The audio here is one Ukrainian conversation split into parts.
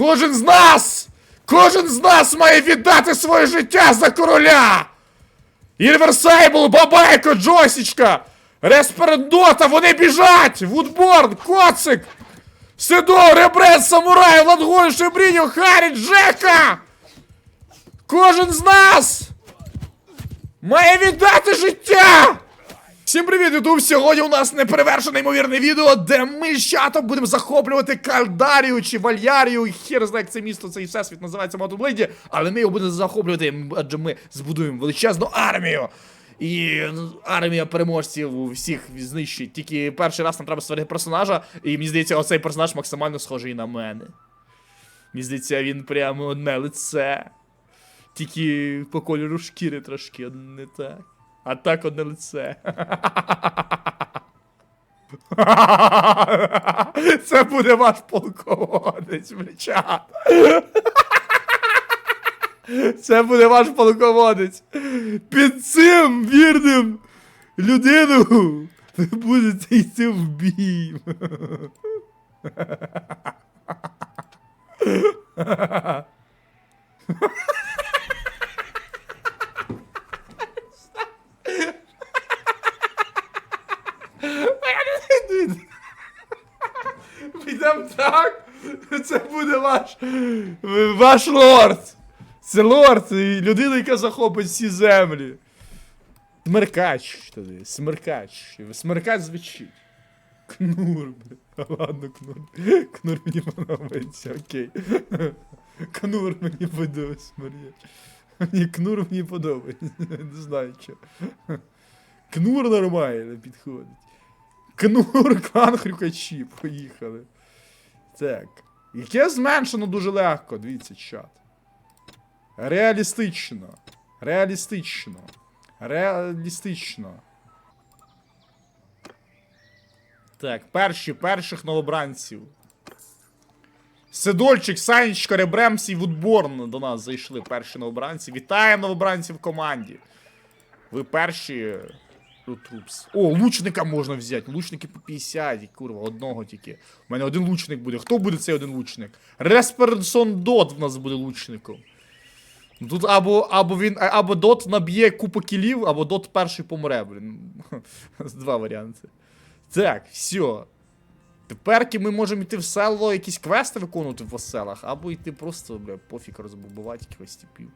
Кожен з нас! Кожен з нас має віддати своє життя за короля! Ірверсайбл, Бабайко, Джосічка! Респирендота, вони біжать! Вудборн, Коцик! Сидо, Ребрет, Самурай, Владгой, Шебріньо, Харі, Джека! Кожен з нас має віддати життя! Всім привіт, Ютуб! Сьогодні у нас неперевершене ймовірне відео, де ми з чатом будемо захоплювати Кальдарію чи Вальярію. Хер знає, як це місто, цей всесвіт називається Мотоблейді, але ми його будемо захоплювати, адже ми збудуємо величезну армію. І армія переможців всіх знищить. Тільки перший раз нам треба створити персонажа, і мені здається, оцей персонаж максимально схожий на мене. Мені здається, він прямо одне лице. Тільки по кольору шкіри трошки не так. А так одне лице. Це буде ваш полководець, блячат. Це буде ваш полководець. Під цим вірним людину ви будете йти в бій. Підемо так. Це буде ваш. Ваш лорд. Це лорд, і людина, яка захопить всі землі. Смеркач тоді, смеркач. Смеркач звучить. Кнур, бля. Ладно, кнур. Кнур мені подобається, окей. Кнур мені подобається, Марія. Мені кнур мені подобається. Не знаю що. Кнур нормально підходить. Кнур, клан хрюкачі, поїхали. Так. Яке зменшено дуже легко, дивіться, чат. Реалістично. Реалістично. Реалістично. Так, перші, перших новобранців. Сидольчик, Санечка, Ребремс і Вудборн до нас зайшли перші новобранці. Вітаємо новобранців в команді. Ви перші. Тут трупс. О, лучника можна взяти. Лучники по 50, курва, одного тільки. У мене один лучник буде. Хто буде цей один лучник? Респерсон Дот в нас буде лучником. Тут або, або він, або Дот наб'є купу кілів, або Дот перший помре, блін. Два варіанти. Так, все. Теперки ми можемо йти в село, якісь квести виконувати в селах, або йти просто, бля, пофіг розбубувати якихось типів.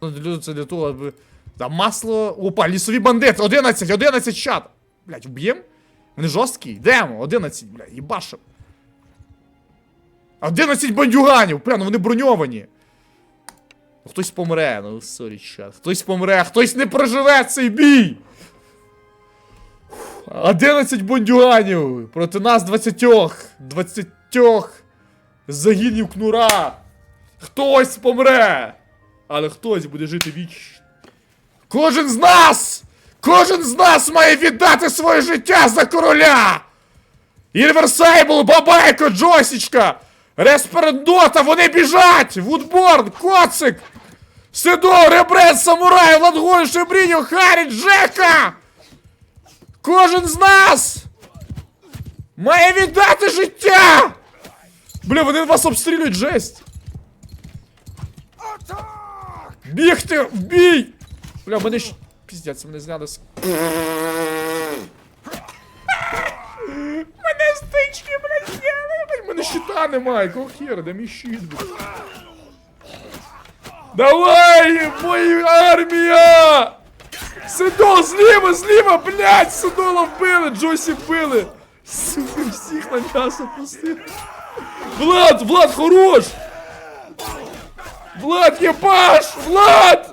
Ну, Це для того, аби. Там масло. Опа, лісові бандити! 11, 11 чат! Блять, вб'єм? Вони жорсткі? Йдемо, 11, бля, їбашим. 11 бандюганів! Бля, ну вони броньовані. Ну, Хтось помре, ну сорі, чат. Хтось помре, хтось не проживе цей бій! 11 бандюганів проти нас 20. 20 загинів кнура. Хтось помре. Але хтось буде жити віч. Кожен з нас! Кожен з нас має віддати своє життя за короля! Ірверсайбл, Бабайко, Джосічка! Респирендота, вони біжать! Вудборн, Коцик! Сидо, Ребрет, Самурай, Владгой, Шебріньо, Харі, Джека! Кожен з нас має віддати життя! Бля, вони вас обстрілюють, жесть! Бігти! В бій! Бля, мене ж... Піздець, мене зняли з... Мене стички, блядь, зняли! блядь, Мене щита немає, якого хера, де мій щит, блядь? Давай, моя армія! Сидо, зліва, зліва, блядь, Сидола вбили, Джосі вбили! Сука, всіх на м'ясо пустили. Влад, Влад, хорош! Влад, єбаш! Влад!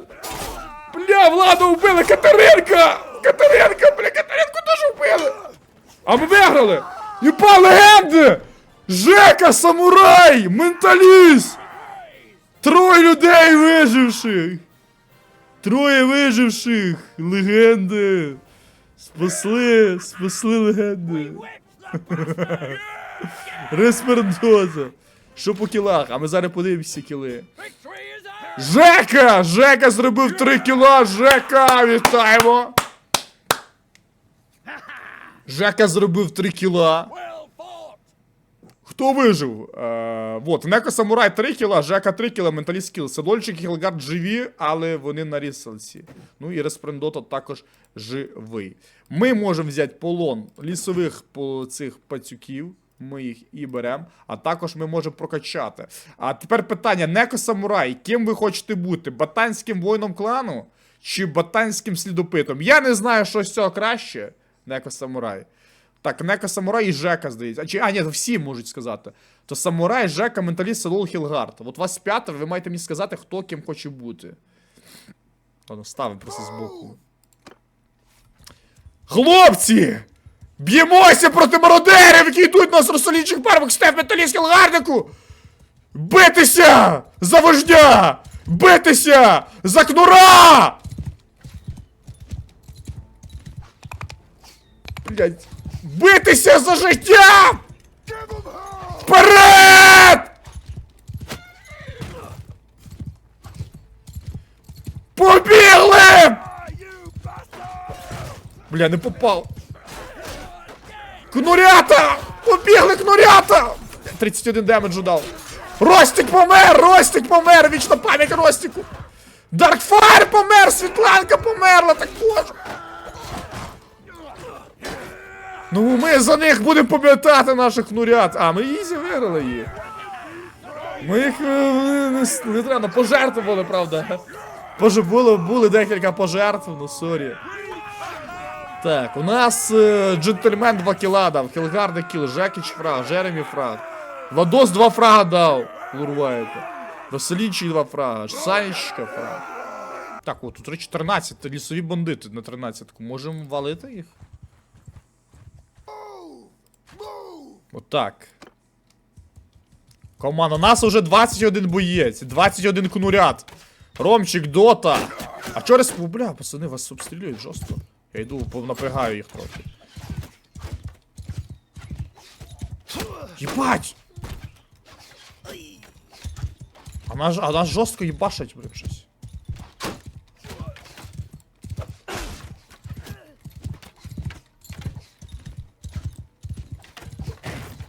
Бля, Влада вбили! Катеринка! Катеринка, бля, Катеринку теж вбили! А ми виграли! Єба, легенди! Жека, самурай! Менталіст! Троє людей виживших! Троє виживших! Легенди! Спасли, спасли легенди! Респирдоза! Що по кілах? А ми зараз подивимося кіли. Жека! Жека зробив 3 кіла! Жека! Вітаємо! Жека зробив 3 кіла. Хто вижив? Е, вот, Неко Самурай 3 кіла, Жека 3 кіла, Менталіст кіл. Садольчик і Хілгард живі, але вони на рісалці. Ну і Респрендото також живий. Ми можемо взяти полон лісових по цих пацюків. Ми їх і беремо, а також ми можемо прокачати. А тепер питання: Неко Самурай, ким ви хочете бути? Батанським воїном клану чи батанським слідопитом? Я не знаю, що з цього краще. Неко Самурай. Так, Неко Самурай і Жека, здається. А, чи, а, ні, всі можуть сказати. То Самурай, Жека, менталіст, Селол, Хілгард. От вас п'ятеро, ви маєте мені сказати, хто ким хоче бути. Ладно, ставимо просто збоку. Хлопці! Б'ємося проти мародерів, які йдуть на розсолічих парвах Стеф Металіст Хілгардику! Битися! За вождя! Битися! За кнура! Блять. Битися за життя! Вперед! Побігли! Бля, не попав. Кнурята! Побігли кнурята! 31 демеджу дав. Ростик помер! Ростик помер! Вічна пам'ять Ростику! Даркфайр помер! Світланка померла також! Ну ми за них будемо пам'ятати наших кнурят. А, ми ізі виграли їх. Ми їх е, не, треба, пожертвували, правда. Боже, було, були декілька пожертв, ну сорі. Так, у нас е, джентльмен 2 кіла дав, Хілгарда кіл, Жекіч фраг, Жеремі фраг. Владос 2 фрага дав, Лурвайка. Роселінчий 2 фрага, Санечка фраг. Так, от тут 14, лісові бандити на 13-ку. Можемо валити їх? Отак. Команда, у нас уже 21 боєць, 21 кнурят. Ромчик, Дота. А чого респ... Бля, пацани, вас обстрілюють жорстко. Я йду, напрягаю їх трохи. Єбать! А нас, а нас жорстко їбашать, блін, щось.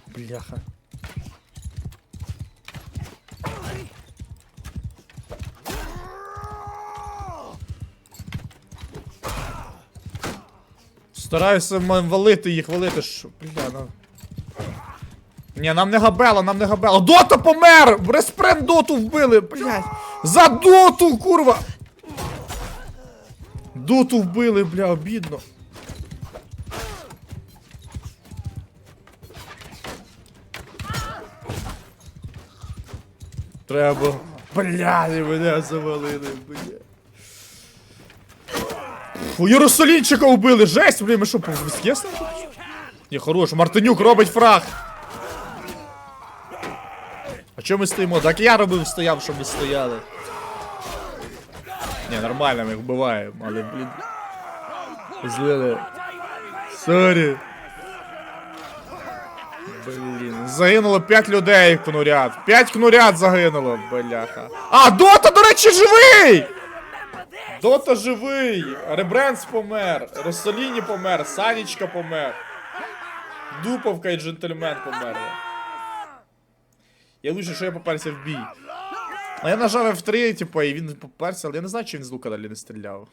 Бляха. Стараюся валити їх, валити ж. Бля, ну. Ні, нам не габело, нам не габело. Дота помер! Респрен доту вбили, блядь! За доту, курва! Доту вбили, бля, обідно. Треба. Бля, мене завалили, бля. Фу, Єрусалінчика убили, жесть, блін, ми що, по вискєсне? Ні, хорош, Мартинюк робить фраг. А чому ми стоїмо? Так я робив, стояв, щоб ми стояли. Ні, нормально, ми їх вбиваємо, але, блін. Злили. Сорі. Блін, загинуло 5 людей кнурят. 5 кнурят загинуло, бляха. А, Дота, до речі, живий! Дота живий! Ребренс помер, Росоліні помер, Санічка помер. Дуповка і джентльмен померли. Я лучше, що я поперся в бій. А я нажав F3, типу, і він поперся, але я не знаю, чи він з лука далі не стріляв.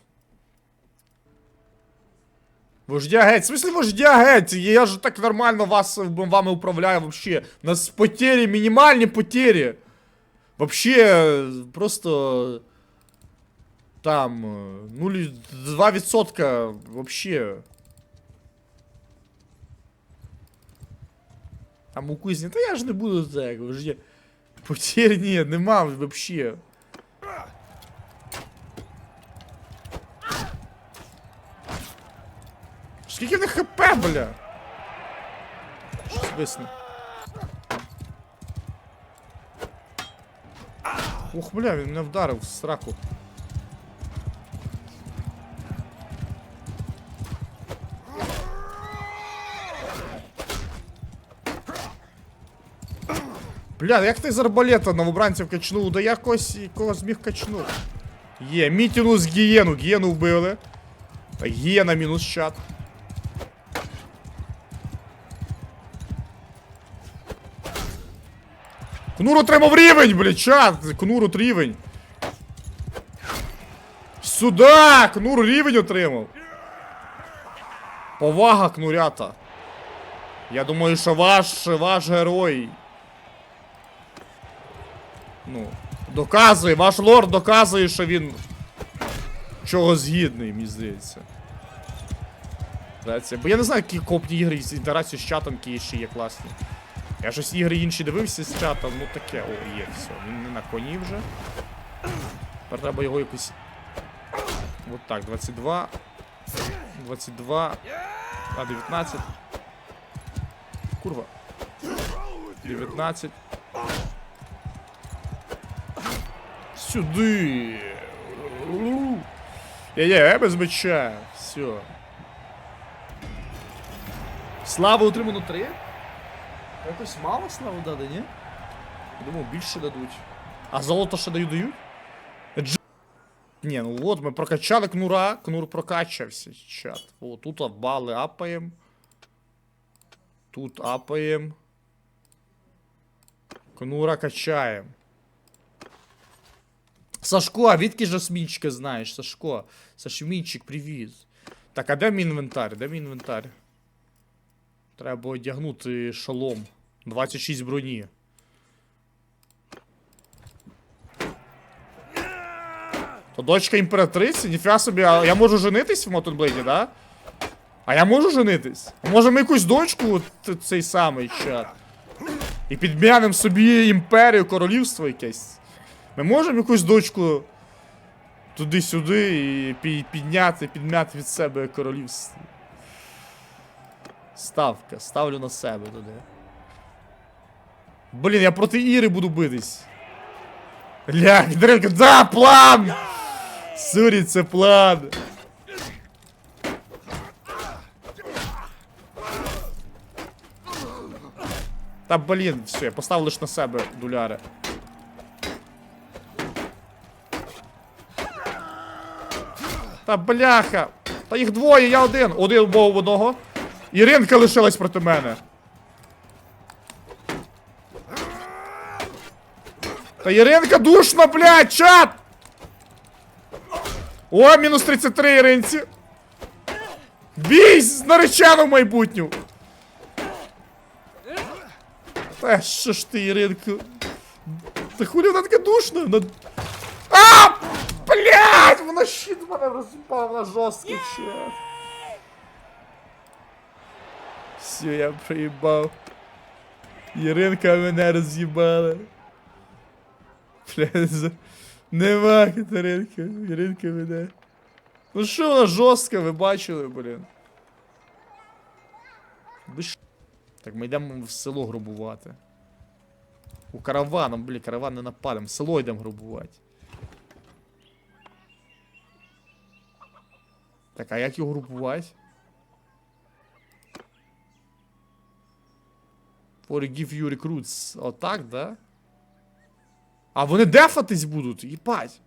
Вождя геть, в смысле вождя геть? Я ж так нормально вас вами управляю вообще. У нас потери, мінімальні потери. Вообще, просто. Там. е, Ну, 2% вообще. Там у кузні. Та я ж не буду так, вождя. Потерь ні, нема вообще. Скільки в них хп, бля? Щось висне. Ух, бля, він мене вдарив в сраку. Бля, як ти з арбалета новобранців качнув? Да я когось, когось зміг качнути. Є, мітінус гієну, гієну вбили. Так, гієна мінус чат. Кнур отримав рівень, блядь, чат! Кнур рівень. Сюда! Кнур рівень отримав. Повага, кнурята. Я думаю, що ваш, ваш герой. Ну, доказує, ваш лорд доказує, що він чого згідний, мені здається. Бо я не знаю, які копні ігри з інтерацією з чатом, які ще є класні. Я щось ігри інші дивився з чатом, ну таке, о, є, все. Він не на коні вже. Тепер треба його якось. От так, 22. 22. А, 19. Курва. 19. Сюди. Я-я, я без меча. Все. Слава отримано 3? Якось мало славу дали, ні? Я думав, більше дадуть. А золото ще дають дають? Дж... Ні, ну от ми прокачали кнура, кнур прокачався, чат. О, тут бали апаєм. Тут апаєм. Кнура качаємо. Сашко, а відки жасмінчика знаєш, Сашко? Сашмінчик, привіт. Так, а де мій інвентар? Де мій інвентар? Треба одягнути шолом. 26 броні. То дочка імператриці? Ніфіга собі, а я можу женитись в Мотонблейді, да? А я можу женитись? А може ми якусь дочку цей самий чат? І підмянем собі імперію, королівство якесь. Ми можемо якусь дочку туди-сюди і пі- підняти, підмяти від себе королівство. Ставка, ставлю на себе туди. Блін, я проти Іри буду битись. Ля, Дрейк, да, план! Сурі, це план. Та блін, все, я поставив лиш на себе дуляри. Та бляха! Та їх двоє, я один. Один бог одного. Іринка лишилась проти мене. Та Іринка душно, блядь, чат! О, мінус 33 Іринці. Бій з наречену майбутню. Та що ж ти, Іринку? Та хулі вона така душна? Вона... А! Блядь! Вона щит мене розіпав на жорсткий чат. Все, я проїбав. Іринка мене роз'їбала. Бля, за- нема Катеринки. Іринка мене. Ну що вона жорстка, ви бачили, блін. Так, ми йдемо в село грубувати. У караваном, блін, караван не нападемо. В село йдемо грубувати. Так, а як його групувати? Forgive you recruits. Отак, да? А вони дефатись будуть, їбать.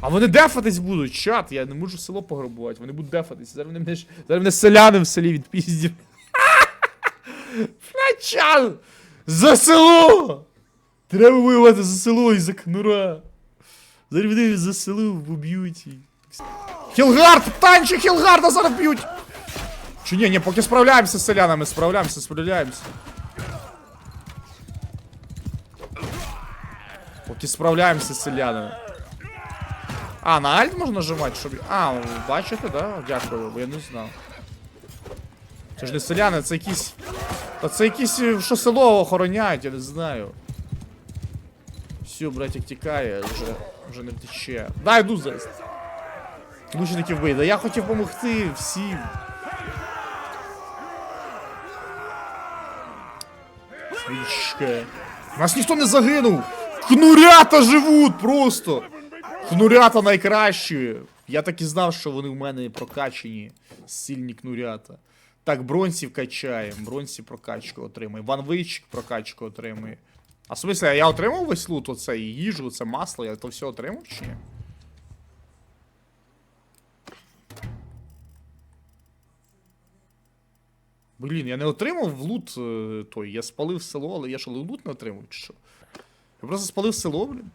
А вони дефатись будуть, чат, я не можу село пограбувати, вони будуть дефатись. Зараз вони мене, зараз мене селяни в селі відпіздять. Бля, чат! За село! Треба воювати за село і за кнура. Зараз вони за село вб'ють. Хілгард! Танчик Хілгарда зараз б'ють! Чи ні, ні, поки справляємося з селянами, справляємося, справляємося. Поки справляємося з селянами. А, на альт можна нажимати, щоб. А, бачите, да? Дякую, бо я не знав. Це ж не селяни, це якісь. Та це якісь, е, що село охороняють, я не знаю. Все, братик тікає, вже, вже не втече. Да, йду зараз. Таки вийде. Я хотів допомогти всім. Свічка. Нас ніхто не загинув! Кнурята живуть просто! Кнурята найкращі! Я так і знав, що вони в мене прокачені. Сильні кнурята. Так, бронзів качаємо. Бронзі прокачку отримує. Ван Вейчик прокачку отримує. А в смысле, я отримав весь лут, оце і їжу, це масло, я то все отримав чи ні? Блін, я не отримав лут е, той, я спалив село, але я ж лут не отримав, чи що? Я просто спалив село, блін.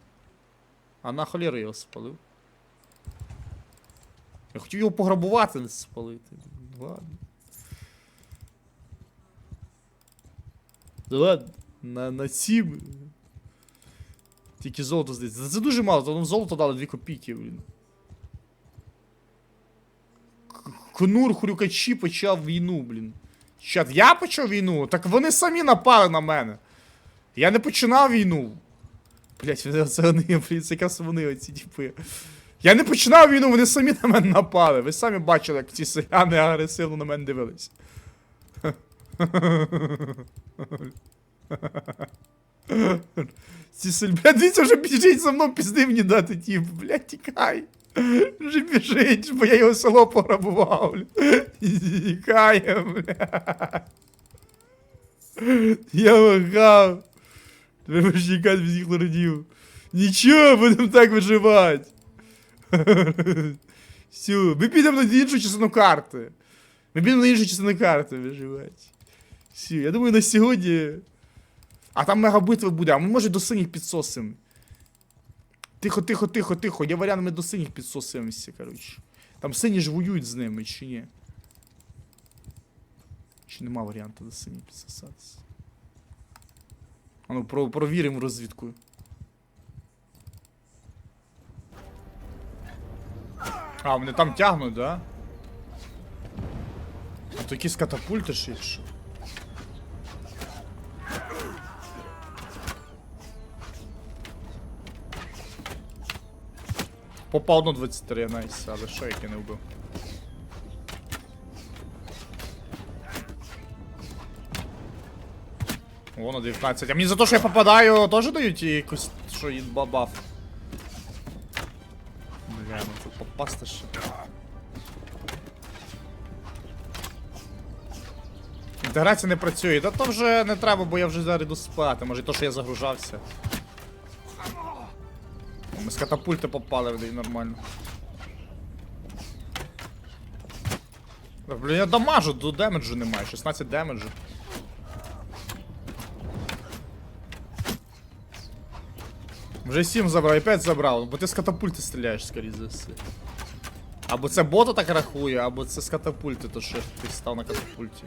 А на холєри його спалив. Я хотів його пограбувати, не спалити. Ладно. Ладно, на, на сім. Тільки золото здається. Це дуже мало, то нам золото дали 2 копійки, блін. Кнур хрюкачі почав війну, блін. Чат, я почав війну? Так вони самі напали на мене. Я не починав війну. Блять, це вони, це якраз вони оці типи. Я не починав війну, вони самі на мене напали. Ви самі бачили, як ці селяни агресивно на мене дивились. Ці сель... Блядь, дивіться, вже біжить за мною пізди мені дати тіп. Блядь, тікай. Вже біжить, бо я його село пограбував. Тікає, блядь. Я вагав. Треба ж тікати від їх лордів. Нічого, будемо так виживати. Все, ми підемо на іншу частину карти. Ми підемо на іншу частину карти виживати. Все, я думаю, на сьогодні. А там мега битва буде, а ми може до синіх підсосимо. Тихо, тихо, тихо, тихо. Є варіант, до синіх підсосимося, коротше. Там сині ж воюють з ними, чи ні? Чи нема варіанту до синіх підсосатися? А ну, про, провіримо розвідку. А, вони там тягнуть, да? А то якісь катапульти є, що? Попав на 23, найс, але я не вбив. О, на 19. А мені за те, що я попадаю, теж дають якусь, що їд бабаф. Бля, ну тут попасти ще. Інтеграція не працює. Та то вже не треба, бо я вже зараз йду спати. Може то, що я загружався. Ми з катапульти попали в неї нормально. Та, Блін, я дамажу, до демеджу немає, 16 демеджу. Вже 7 забрав, і 5 забрав, бо ти з катапульти стріляєш, скоріше за все. Або це бота так рахує, або це з катапульти, то що ти став на катапульті.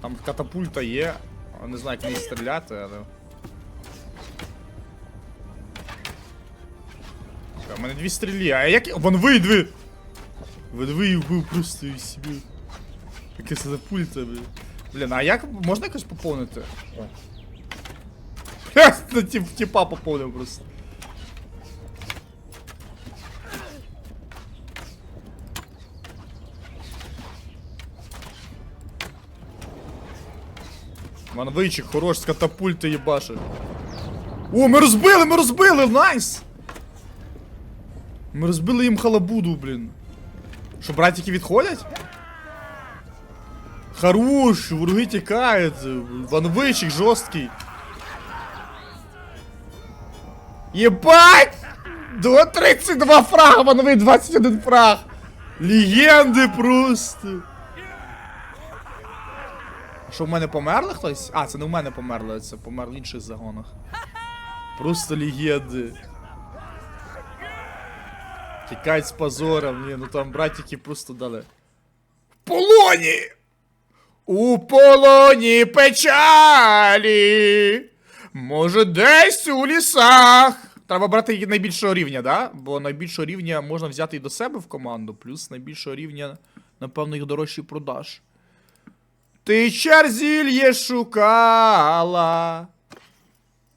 Там катапульта є, не знаю, як неї стріляти, але. У мене дві стрілі, а як. Вон видви! Видви і вбив просто і собі. Яке це за пульта, блін. Блін, а як можна якось поповнити? Ха, тип, типа поповнив просто. Манвичик хорош з катапульти їбашить. О, ми розбили, ми розбили, найс! Ми розбили їм халабуду, блін. Що, братики відходять? Хорош, вороги тікають. Ванвичик жорсткий. Єбать! До 32 фрага, вановий 21 фраг. Легенди просто. А Що в мене померли хтось? А, це не в мене померли, це помер в інших загонах. Просто легенди. Тікають з позором, ні, ну там братики просто дали. В полоні! У полоні печалі. Може, десь у лісах. Треба брати її найбільшого рівня, да? Бо найбільшого рівня можна взяти і до себе в команду, плюс найбільшого рівня, напевно, їх дорожчий продаж. Ти чарзільє шукала.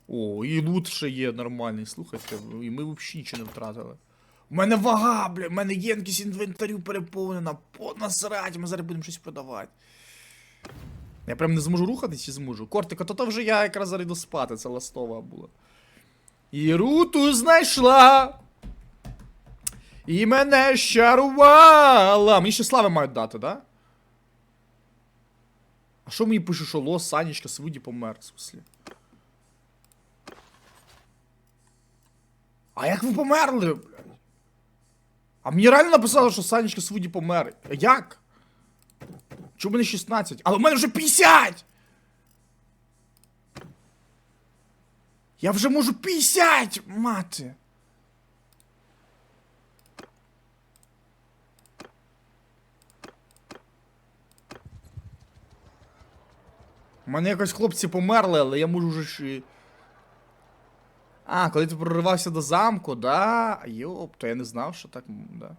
О, і лут ще є нормальний, слухайте, і ми взагалі нічого не втратили. У мене вага, бля, в мене ємкість інвентарю переповнена. По насрать, ми зараз будемо щось продавати. Я прям не зможу рухатись чи зможу. Кортико, то то вже я якраз зараз йду спати, це ластова була. І руту знайшла. І мене щарувала. Мені ще слави мають дати, да? А що мені пише, що лос, Санечка, Свуді помер, в смысле? А як ви померли? А мені реально написали, що Санечка Свуді помер. Як? Чому мене 16? Але в мене вже 50! Я вже можу 50 мати. У мене якось хлопці померли, але я можу вже ще. А, коли ти проривався до замку, да? Йоп, то я не знав, що так. Да.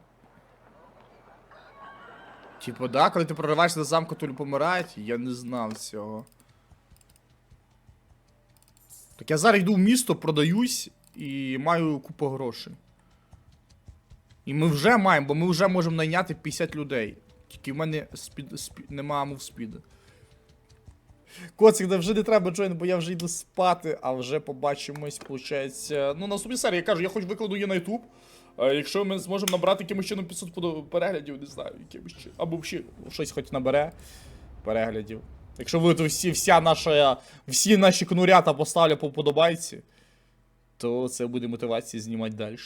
Типу, да, коли ти прориваєшся до замку, то помирають, я не знав цього. Так я зараз йду в місто, продаюсь і маю купу грошей. І ми вже маємо, бо ми вже можемо найняти 50 людей. Тільки в мене спід, спід, нема мувспіду. Коцик, да вже не треба джойн, бо я вже йду спати, а вже побачимось, виходить. Ну, наступній серії я кажу, я хоч викладу її на YouTube. Е, Якщо ми зможемо набрати якимось чином 500 переглядів, не знаю, якимось чином. Або ще щось хоч набере переглядів. Якщо ви то всі, вся наша, всі наші кнурята поставлять по подобайці, то це буде мотивація знімати далі.